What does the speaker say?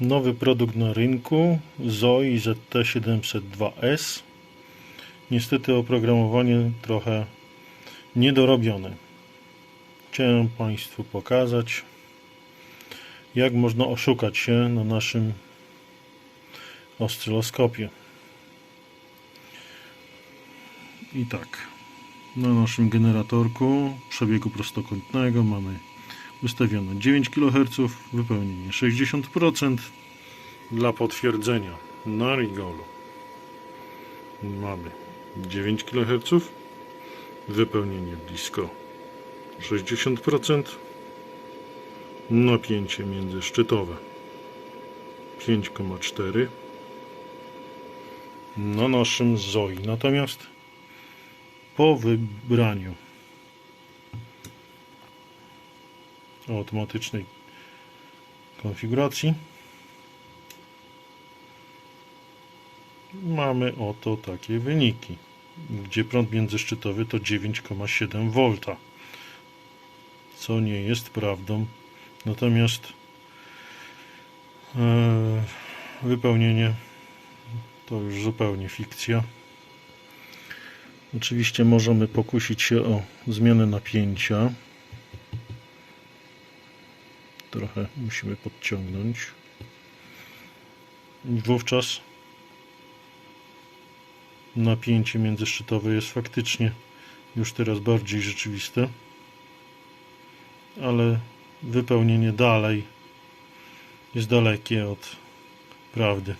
Nowy produkt na rynku Zoe ZT702S. Niestety oprogramowanie trochę niedorobione. Chciałem Państwu pokazać, jak można oszukać się na naszym oscyloskopie. I tak, na naszym generatorku przebiegu prostokątnego mamy ustawione 9 kHz, wypełnienie 60%. Dla potwierdzenia na Rigolu mamy 9 kHz, wypełnienie blisko 60%, napięcie międzyszczytowe 5,4 na naszym ZOI. Natomiast po wybraniu automatycznej konfiguracji mamy oto takie wyniki, gdzie prąd międzyszczytowy to 9,7 V, co nie jest prawdą. Natomiast e, wypełnienie to już zupełnie fikcja. Oczywiście możemy pokusić się o zmianę napięcia. Trochę musimy podciągnąć. I wówczas napięcie międzyszczytowe jest faktycznie już teraz bardziej rzeczywiste, ale wypełnienie dalej jest dalekie od prawdy.